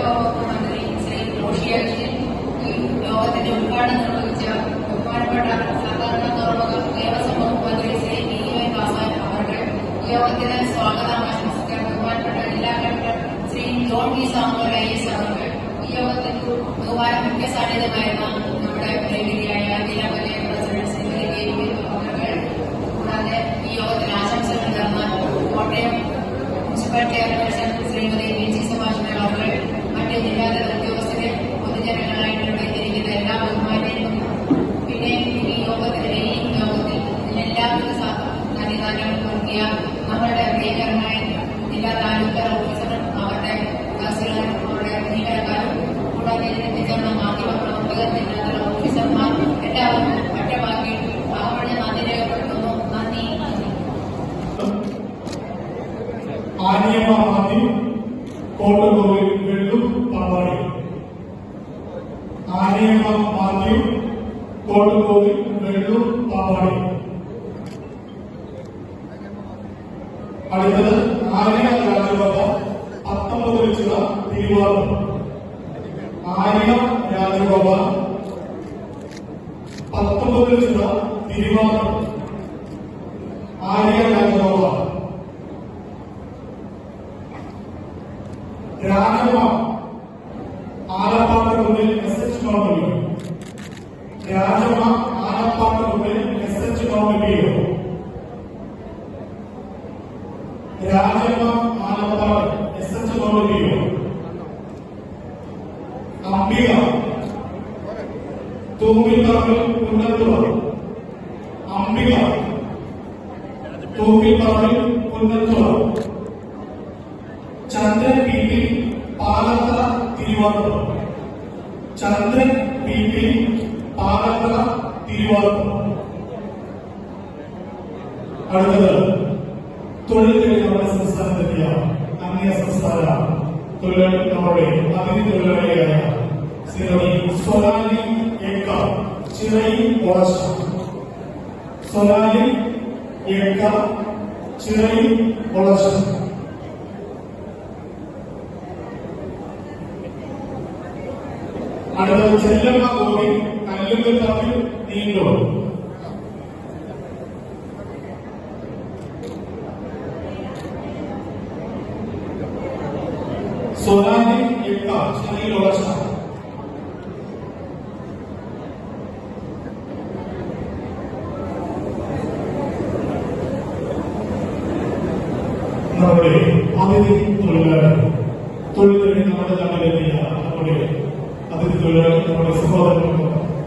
വകുപ്പ് മന്ത്രി ശ്രീ റോഷി അഗസ്റ്റിൻ ഈ യോഗത്തിന്റെ ഉദ്ഘാടനം നിർവഹിച്ച ബഹുമാനപ്പെട്ട സഹകരണ തുറമുഖ ദേവസ്വം വകുപ്പ് മന്ത്രി ശ്രീ വി വൈ വാസവൻ അവർക്ക് യോഗത്തിന് സ്വാഗതം ആശംസിക്കാൻ ബഹുമാനപ്പെട്ട ജില്ലാ collector Shri John V Samuel I S അവർക്ക് ഈ യോഗത്തിൽ ബഹുമാന മുഖ്യ സാന്നിധ്യമായിരുന്ന നമ്മുടെ പ്രിയങ്കരിയായ ജില്ലാ പഞ്ചായത്ത് പ്രസിഡന്റ് ശ്രീമതി ദേവി അവർ കൂടാതെ ഈ യോഗത്തിൽ ആശംസകൾ നേർന്ന കോട്ടയം മുനിസിപ്പൽ ചെയർപേഴ്സൺ ശ്രീമതി ജില്ലാതല ഉദ്യോഗസ്ഥരെ പൊതുജനങ്ങളായിട്ടുണ്ട് എത്തിയിരിക്കുന്ന എല്ലാ ബഹുമാനങ്ങളും പിന്നെ ഈ യോഗത്തിൽ ഈ യോഗത്തിൽ എല്ലാവിധ നന്ദിദാനങ്ങളും നൽകിയ നമ്മുടെ ഭീകരമായ ജില്ലാ താലൂക്ക് ഓഫീസറും അവരുടെ തഹസിൽദാരും അവരുടെ ഭീകരക്കാരും കൂടാതെ എത്തിച്ചേർന്ന മാധ്യമ പ്രവർത്തകർ ജില്ലാതല ഓഫീസർമാർ എല്ലാവർക്കും ഒറ്റവാക്കി അവരുടെ നന്ദി രേഖപ്പെടുത്തുന്നു. നന്ദി നന്ദി. ആര്യമ്മ കോട്ടകോവിൽ വെള്ളൂർ പമ്പാടി അടുത്തത് ആര്യ രാജഗോപ പത്തൊമ്പത് വെച്ചുള്ള തിരുവാറൂർ ആര്യ രാജഗോപ പത്തൊമ്പത് വെച്ചുള്ള തിരുവാറൂർ ആര്യ രാജഗോപ രാഘവ ആലപ്പാട്ട് മുതൽ എസ് എച്ച് മൗലവി രാഘവ ആലപ്പാട്ട് മുതൽ എസ് എച്ച് മൗലവിയോ രാഘവ ആലപ്പാട് എസ് എച്ച് മൗലവിയോ അംബിക തൂമ്പിൽപ്പറമ്പിൽ കുന്നത്തുവ അംബിക തൂമ്പിൽപ്പറമ്പിൽ ചന്ദ്രൻ പി പി പാലത്ര തിരുവാതിര തിരുവാതിര അടുത്തത് തൊഴിൽ തേടി നമ്മുടെ സംസ്ഥാനത്തെത്തിയ അന്യ സംസ്ഥാന തൊഴിലാളി നമ്മുടെ അതിഥി തൊഴിലാളിയായ ശ്രീമതി സൊനാലി എക്ക ചിറയി ഓളശ സൊനാലി എക്ക ചിറയി ഓളശ അടുത്തത് ചെല്ലമ്മ ഗോപി കല്ലുങ്കൽ തമ്മിൽ നീണ്ടോ സോനാലി എക്ക ചെറിയ വളർച്ച നമ്മുടെ അതിഥി തൊഴിലാളി തൊഴിൽ തേടി നമ്മുടെ നാട്ടിലെത്തിയ നമ്മുടെ അതിഥി തൊഴിലാളി നമ്മുടെ സഹോദരങ്ങൾക്ക്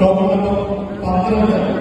让我们把这